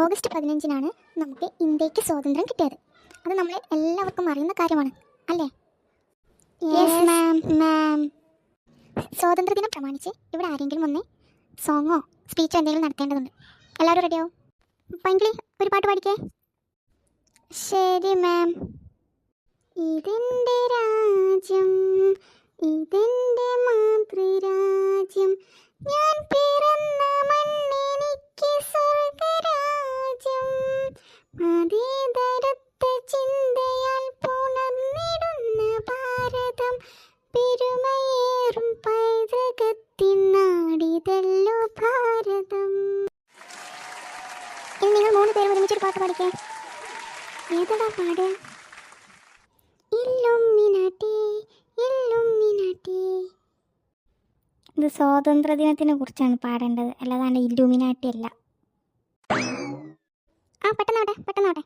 August പതിനഞ്ചിനാണ് നമുക്ക് ഇന്ത്യയ്ക്ക് സ്വാതന്ത്ര്യം കിട്ടിയത്. അത് നമ്മൾ എല്ലാവർക്കും അറിയുന്ന കാര്യമാണ് അല്ലേ? യെസ് മാം മാം സ്വാതന്ത്ര്യദിനം പ്രമാണിച്ച് ഇവിടെ ആരെങ്കിലും ഒന്ന് സോങ്ങോ സ്പീച്ചോ എന്തെങ്കിലും നടത്തേണ്ടതുണ്ട്. എല്ലാവരും റെഡിയാവും പൈങ്കിളി ഒരു പാട്ട് പാടിക്കേ? ശരി മാം ഇതെന്റെ രാജ്യം ഇതെന്റെ മാതൃരാജ്യം. ഞാൻ പിറന്ന പെരുമയേറും പൈതൃകത്തിൻ നാടിതല്ലോ ഭാരതം. ഇനി നിങ്ങൾ മൂന്ന് പേരും ഒരുമിച്ചൊരു പാട്ട് പാടിക്കേ. ഏതടാ പാട്? ഇല്ലുമ്മിനാട്ടി ഇല്ലുമ്മിനാട്ടി ഇത് സ്വാതന്ത്ര്യ ദിനത്തിനെ കുറിച്ചാണ് പാടേണ്ടത്. അല്ലാതാണ്ട് ഇല്ലുമിനാട്ടി അല്ല. ആ പെട്ടെന്നോട്ടെ പെട്ടെന്നോട്ടെ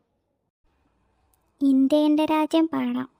ഇന്ത്യന്റെ രാജ്യം പാടാം.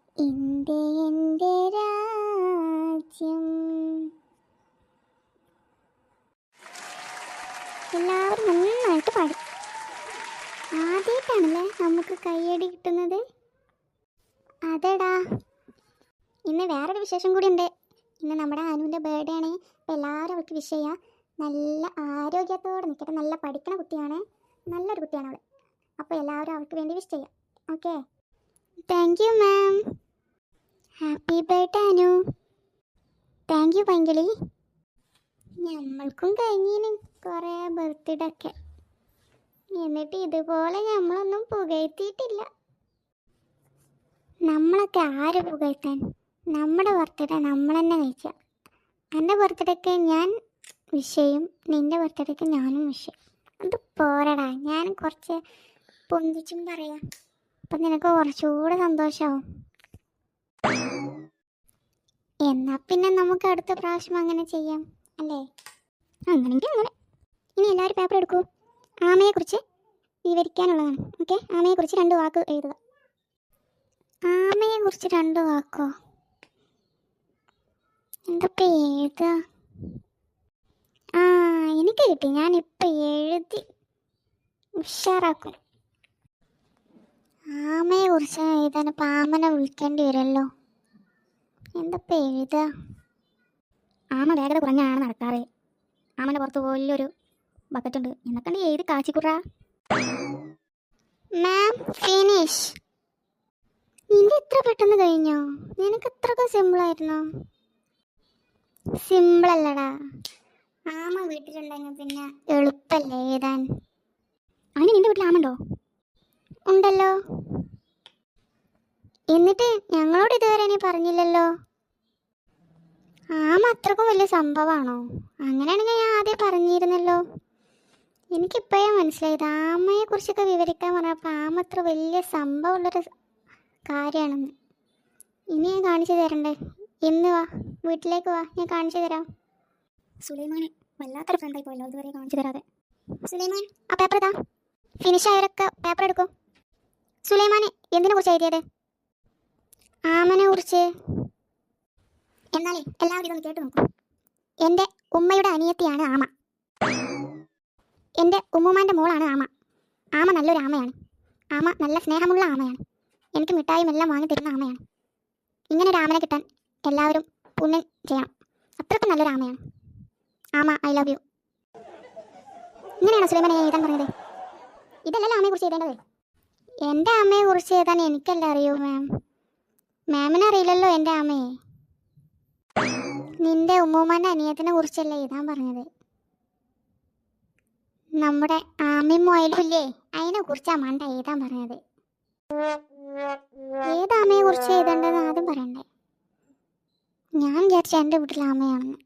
എന്റെ എന്റെ രാജ്യം. എല്ലാവരും നന്നായിട്ട് പാടി. ആദ്യമായിട്ടാണല്ലേ നമുക്ക് കയ്യടി കിട്ടുന്നത്? അതെടാ. ഇന്ന് വേറൊരു വിശേഷം കൂടി ഉണ്ട് ഇന്ന് നമ്മുടെ അനുവിന്റെ ബർത്ത്ഡേ ആണ്. അപ്പോൾ എല്ലാവരും അവൾക്ക് വിഷ് ചെയ്യുക നല്ല ആരോഗ്യത്തോടെ നിൽക്കട്ടെ നല്ല പഠിക്കണ കുട്ടിയാണ്. നല്ലൊരു കുട്ടിയാണ് അവൾ. അപ്പോൾ എല്ലാവരും അവൾക്ക് വേണ്ടി വിഷ് ചെയ്യാം. Okay thank you ma'am happy birthday Anu thank you പങ്കിളി നമ്മൾക്കും കഴിഞ്ഞിന് കുറേ ബർത്ത്ഡേ ഒക്കെ. എന്നിട്ട് ഇതുപോലെ നമ്മളൊന്നും പുകഴ്ത്തിയിട്ടില്ല. നമ്മളൊക്കെ ആര് പുകഴ്ത്താൻ? നമ്മുടെ ബർത്ത്ഡേ നമ്മൾ തന്നെ കഴിക്കുക എന്റെ ബർത്ത്ഡേക്ക് ഞാൻ വിഷ് ചെയ്യും നിന്റെ ബർത്ത്ഡേക്ക് ഞാനും വിഷ് ചെയ്യും അത് പോരടാ ഞാൻ കുറച്ച് പൊന്തിച്ചും പറയാം. അപ്പം നിനക്ക് കുറച്ചുകൂടെ സന്തോഷമാവും എന്നാ പിന്നെ നമുക്ക് അടുത്ത പ്രാവശ്യം അങ്ങനെ ചെയ്യാം അല്ലേ? അങ്ങനെങ്കിൽ അങ്ങനെ. ഇനി എല്ലാവരും പേപ്പർ എടുക്കൂ. ആമയെക്കുറിച്ച് വിവരിക്കാനുള്ളതാണ് ഓക്കെ ആമയെക്കുറിച്ച് രണ്ട് വാക്ക് എഴുതുക. ആമയെക്കുറിച്ച് രണ്ട് വാക്കോ? എന്തൊക്കെ എഴുതുക? ആ എനിക്ക് കിട്ടി. ഞാനിപ്പോൾ എഴുതി ഉഷാറാക്കും. ആമയെ കുറിച്ച് എഴുതാൻ ഇപ്പം ആമനെ വിളിക്കേണ്ടി വരുമല്ലോ. എന്തപ്പം എഴുതുക ആമ വേഗത കുറഞ്ഞാണ് നടക്കാറ്. ആമന്റെ പുറത്ത് വലിയൊരു ബക്കറ്റുണ്ട്. എന്നൊക്കെ എഴുതി കാച്ചിക്കുറ മാം ഫിനിഷ്. നിന്റെ ഇത്ര പെട്ടെന്ന് കഴിഞ്ഞോ? നിനക്ക് ഇത്രയൊക്കെ സിമ്പിളായിരുന്നോ സിമ്പിളല്ലടാ ആമ വീട്ടിലുണ്ടെങ്കിൽ പിന്നെ എളുപ്പല്ലേ എഴുതാൻ? അതിന് നിന്റെ വീട്ടിൽ ആമുണ്ടോ? ഉണ്ടല്ലോ. എന്നിട്ട് ഞങ്ങളോട് ഇതുവരെ നീ പറഞ്ഞില്ലല്ലോ? ആ അത്രക്കും വലിയ സംഭവമാണോ? അങ്ങനെയാണെങ്കിൽ ഞാൻ ആദ്യം പറഞ്ഞിരുന്നല്ലോ. എനിക്കിപ്പോഴേ മനസ്സിലായത് ആമയെ കുറിച്ചൊക്കെ വിവരിക്കാൻ പറഞ്ഞപ്പോൾ ആമ അത്ര വലിയ സംഭവമുള്ളൊരു കാര്യമാണെന്ന്. ഇനി ഞാൻ കാണിച്ചു തരണ്ടേ? ഇന്ന് വാ വീട്ടിലേക്ക് വാ ഞാൻ കാണിച്ചു തരാം. സുലൈമാനെ വല്ലാത്തൊരു ഫ്രണ്ടായി പോയല്ലോ ഇതുവരെ കാണിച്ചു തരാതെ. സുലൈമാൻ ആ പേപ്പർ ഇതാ. ഫിനിഷ് ആയവരൊക്കെ പേപ്പർ എടുക്കും. സുലൈമാനെ എന്തിനെ കുറിച്ച് എഴുതിയത്? ആമനെ കുറിച്ച്. എന്നാലേ എല്ലാവരും ഇതൊന്ന് കേട്ടു നോക്കൂ. എന്റെ ഉമ്മയുടെ അനിയത്തിയാണ് ആമ. എന്റെ ഉമ്മുമാന്റെ മോളാണ് ആമ. ആമ നല്ലൊരു ആമയാണ്. ആമ നല്ല സ്നേഹമുള്ള ആമയാണ്. എനിക്ക് മിഠായും എല്ലാം വാങ്ങി തരുന്ന ആമയാണ്. ഇങ്ങനെ ഒരു ആമനെ കിട്ടാൻ എല്ലാവരും പുണ്യം ചെയ്യണം. അത്രയ്ക്ക് നല്ലൊരു ആമയാണ്. ആമ ഐ ലവ് യു. ഇങ്ങനെയാണോ സുലൈമാനെ എഴുതാൻ പറഞ്ഞത്? ഇതല്ലല്ലോ ആമയെ കുറിച്ച് എഴുതേണ്ടത്. എന്റെ അമ്മയെ കുറിച്ച് എഴുതാൻ എനിക്കല്ല അറിയൂ മാം മാമിന് അറിയില്ലല്ലോ എന്റെ അമ്മയെ. നിന്റെ ഉമ്മൂമ്മന്റെ അനിയത്തിനെ കുറിച്ചല്ലേ എഴുതാൻ പറഞ്ഞത്. നമ്മുടെ ആമയും മൊയലില്ലേ അതിനെ കുറിച്ചാ മണ്ട എഴുതാൻ പറഞ്ഞത്? ഏത് അമ്മയെ കുറിച്ച് എഴുതേണ്ടത് ആദ്യം പറയണ്ടേ? ഞാൻ വിചാരിച്ച എന്റെ വീട്ടിലെ ആമയാണെന്ന്.